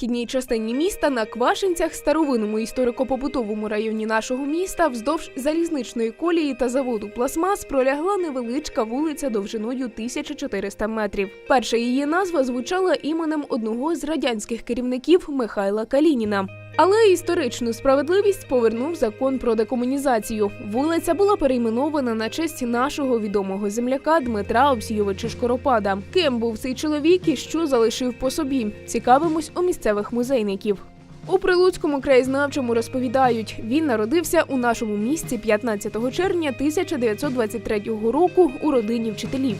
західній частині міста на Квашинцях, старовинному історико-побутовому районі нашого міста, вздовж залізничної колії та заводу Пластмас пролягла невеличка вулиця довжиною 1400 метрів. Перша її назва звучала іменем одного з радянських керівників Михайла Калініна. Але історичну справедливість повернув закон про декомунізацію. Вулиця була перейменована на честь нашого відомого земляка Дмитра Овсійовича Шкоропада. Ким був цей чоловік і що залишив по собі? Цікавимось у місцевих музейників. У Прилуцькому краєзнавчому розповідають, він народився у нашому місті 15 червня 1923 року у родині вчителів.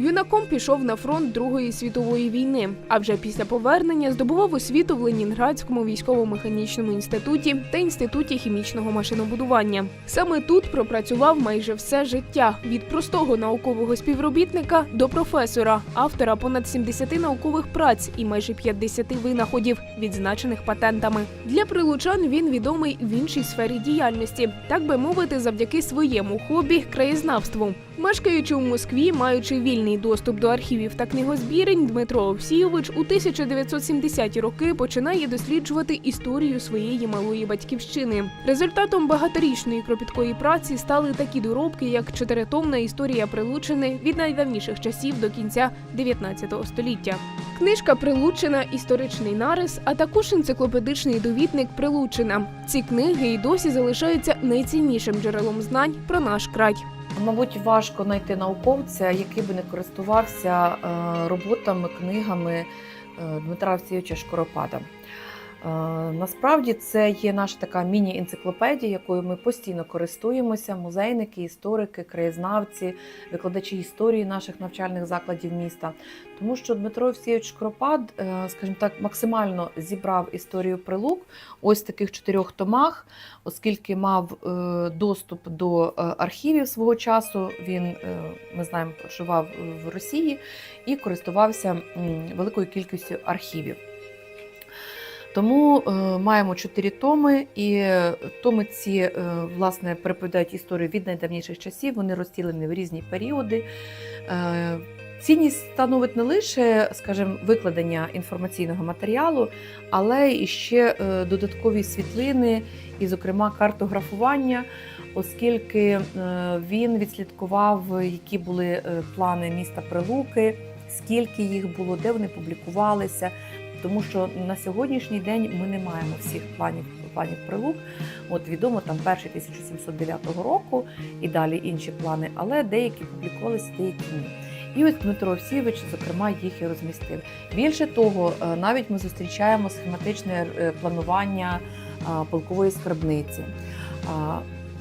Юнаком пішов на фронт Другої світової війни, а вже після повернення здобував освіту в Ленінградському військово-механічному інституті та інституті хімічного машинобудування. Саме тут пропрацював майже все життя від простого наукового співробітника до професора, автора понад 70 наукових праць і майже 50 винаходів, відзначених патентами. Для прилучан він відомий в іншій сфері діяльності, так би мовити, завдяки своєму хобі краєзнавству. Мешкаючи у Москві, маючи вільний доступ до архівів та книгозбірень, Дмитро Овсійович у 1970-ті роки починає досліджувати історію своєї малої батьківщини. Результатом багаторічної кропіткої праці стали такі доробки, як чотиритомна історія Прилучини від найдавніших часів до кінця 19 століття. Книжка Прилучина, історичний нарис, а також енциклопедичний довідник Прилучина. Ці книги і досі залишаються найціннішим джерелом знань про наш край. Мабуть, важко знайти науковця, який би не користувався е, роботами, книгами е, Дмитра Овсійовича Шкоропада. Е, Насправді це є наша така міні-енциклопедія, якою ми постійно користуємося. Музейники, історики, краєзнавці, викладачі історії наших навчальних закладів міста. Тому що Дмитро Овсійович Шкоропад, е, скажімо так, максимально зібрав історію прилук ось в таких чотирьох томах, оскільки мав е, доступ до архівів свого часу. Він, ми знаємо, проживав в Росії і користувався великою кількістю архівів. Тому е, маємо чотири томи, і томи ці е, власне переповідають історію від найдавніших часів. Вони розділені в різні періоди. Е, Цінність становить не лише, скажімо, викладення інформаційного матеріалу, але і ще додаткові світлини, і, зокрема, картографування, оскільки він відслідкував, які були плани міста Прилуки, скільки їх було, де вони публікувалися. Тому що на сьогоднішній день ми не маємо всіх планів планів прилук. От відомо там перший 1709 року і далі інші плани, але деякі публікувалися, деякі ні. І ось Дмитро Овсійович, зокрема, їх і розмістив. Більше того, е, навіть ми зустрічаємо схематичне е, планування е, полкової скарбниці.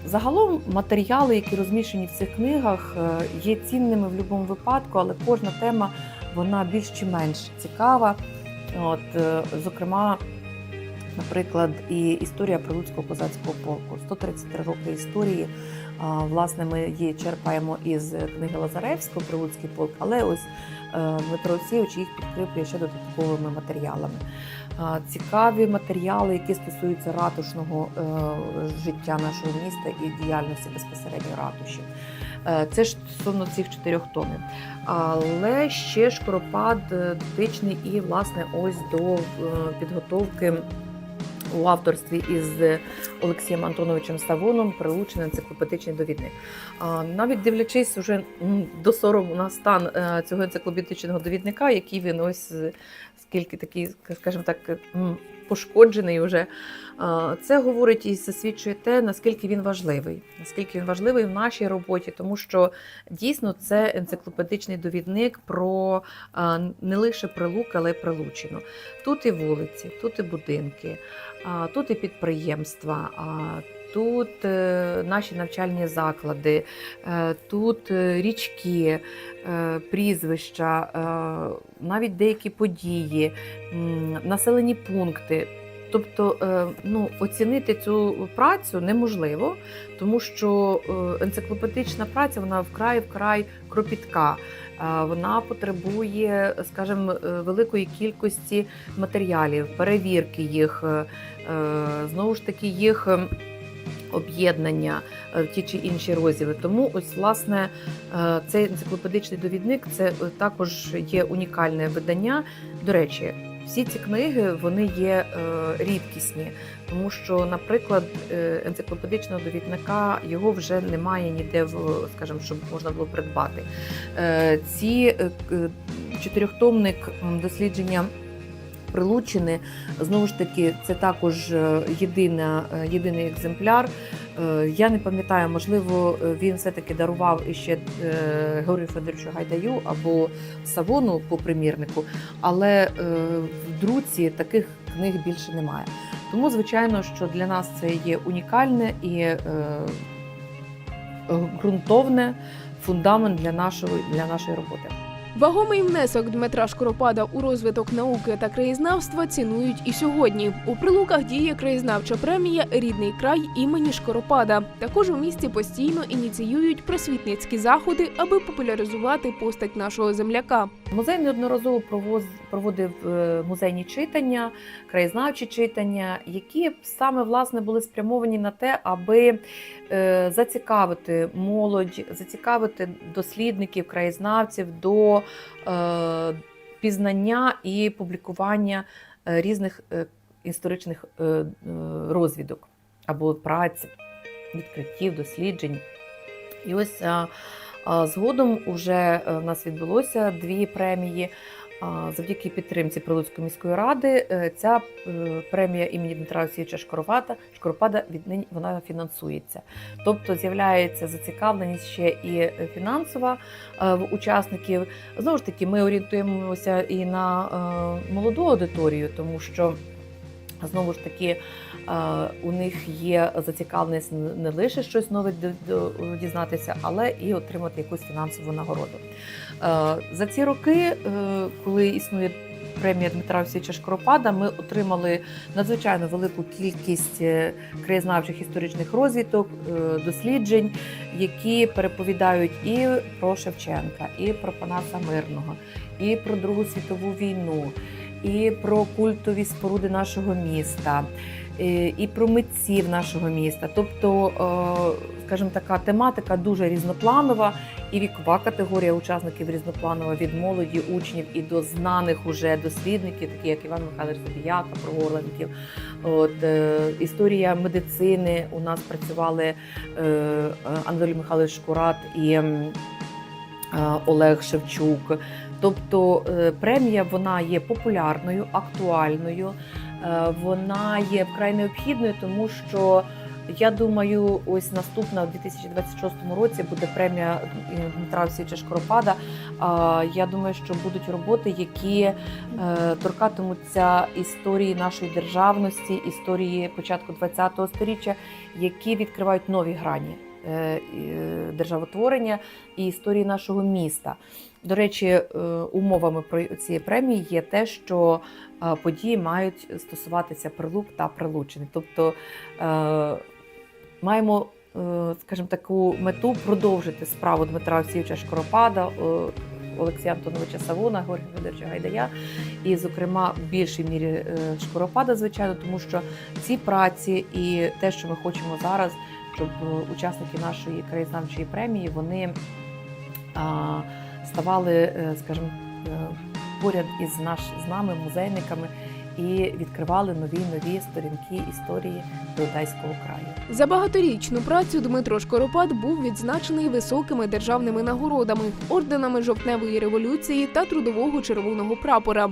Загалом матеріали, які розміщені в цих книгах, є цінними в будь-якому випадку, але кожна тема вона більш чи менш цікава. От, е, зокрема, наприклад, і історія Прилуцького козацького полку. 133 роки історії. Власне, ми її черпаємо із книги Лазаревського Прилуцький полк, але ось е, Дмитро Олексійович їх підкріплює ще додатковими матеріалами. Цікаві матеріали, які стосуються ратушного е, життя нашого міста і діяльності безпосередньо ратуші. Е, Це ж стосовно цих чотирьох томів. Але ще шкоропад е, дотичний і власне ось до підготовки у авторстві із Олексієм Антоновичем Савоном прилучений енциклопедичний довідник. Навіть дивлячись уже до сорому на стан е, цього енциклопедичного довідника, який він ось е, скільки такий, скажімо так, пошкоджений уже. А, Це говорить і засвідчує те, наскільки він важливий, наскільки він важливий в нашій роботі, тому що дійсно це енциклопедичний довідник про не лише прилук, але й прилучину. Тут і вулиці, тут і будинки, тут і підприємства. Тут е, наші навчальні заклади, е, тут е, річки, прізвища, навіть деякі події, населені пункти. Тобто, ну, оцінити цю працю неможливо, тому що енциклопедична праця вона вкрай вкрай кропітка. Вона потребує, скажімо, великої кількості матеріалів, перевірки їх, знову ж таки, їх об'єднання е, в ті чи інші розділи. Тому ось власне е, цей енциклопедичний довідник це е, також є унікальне видання. До речі, всі ці книги вони є рідкісні, тому що, наприклад, енциклопедичного довідника його вже немає ніде в, скажімо, щоб можна було придбати. Ці чотирьохтомник дослідження. Прилучини знову ж таки, це також е, єдина, е, єдиний екземпляр. Е, Я не пам'ятаю, можливо, він все-таки дарував іще Георгію Федоровичу Гайдаю або Савону по примірнику, але в друці таких книг більше немає. Тому, звичайно, що для нас це є унікальне і ґрунтовне фундамент для нашої, для нашої роботи. Вагомий внесок Дмитра Шкоропада у розвиток науки та краєзнавства цінують і сьогодні. У прилуках діє краєзнавча премія Рідний край імені Шкоропада. Також у місті постійно ініціюють просвітницькі заходи, аби популяризувати постать нашого земляка. Музей неодноразово проводив е, музейні читання, краєзнавчі читання, які саме власне були спрямовані на те, аби е, зацікавити молодь, зацікавити дослідників, краєзнавців до е, пізнання і публікування різних історичних розвідок або праць, відкриттів, досліджень. І ось згодом уже е, в нас відбулося дві премії. Завдяки підтримці Прилуцької міської ради е, ця е, премія імені Дмитра Олексійовича Шкоропада, Шкоропада віднині вона фінансується. Тобто з'являється зацікавленість ще і фінансова е, в учасників. Знову ж таки, ми орієнтуємося і на молоду аудиторію, тому що знову ж таки е, у них є зацікавленість не лише щось нове дізнатися, але і отримати якусь фінансову нагороду. Е, За ці роки, е, коли існує премія Дмитра Олексійовича Шкоропада, ми отримали надзвичайно велику кількість краєзнавчих історичних розвиток, досліджень, які переповідають і про Шевченка, і про Панаса Мирного, і про Другу світову війну, і про культові споруди нашого міста, е, і про митців нашого міста. Тобто, е, скажімо, така тематика дуже різнопланова, і вікова категорія учасників різнопланова від молоді, учнів і до знаних уже дослідників, такі як Іван Михайлович Забіяка, про Горленків. От е, історія медицини у нас працювали Анатолій Михайлович Шкурат і Олег Шевчук. Тобто е, премія вона є популярною, актуальною, е, вона є вкрай необхідною, тому що я думаю, ось наступна в 2026 році буде премія е, Дмитра Олексійовича Шкоропада. Я думаю, що будуть роботи, які торкатимуться історії нашої державності, історії початку ХХ століття, які відкривають нові грані державотворення і історії нашого міста. До речі, е, умовами цієї премії є те, що е, події мають стосуватися прилук та прилучини. Тобто е, маємо, е, скажімо, таку мету продовжити справу Дмитра Олексійовича Шкоропада, е, Олексія Антоновича Савона, Георгія Федоровича Гайдая, і, зокрема, в більшій мірі е, Шкоропада, звичайно, тому що ці праці і те, що ми хочемо зараз, щоб е, учасники нашої краєзнавчої премії вони ставали, е, скажімо, е, поряд із наш з нами, музейниками, і відкривали нові нові сторінки історії Теодайського краю. За багаторічну працю Дмитро Шкоропад був відзначений високими державними нагородами, орденами жовтневої революції та трудового червоного прапора.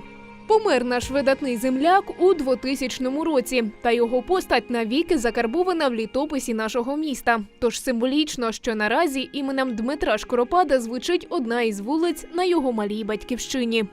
Помер наш видатний земляк у 2000 році, та його постать навіки закарбована в літописі нашого міста. Тож символічно, що наразі іменем Дмитра Шкоропада звучить одна із вулиць на його малій батьківщині.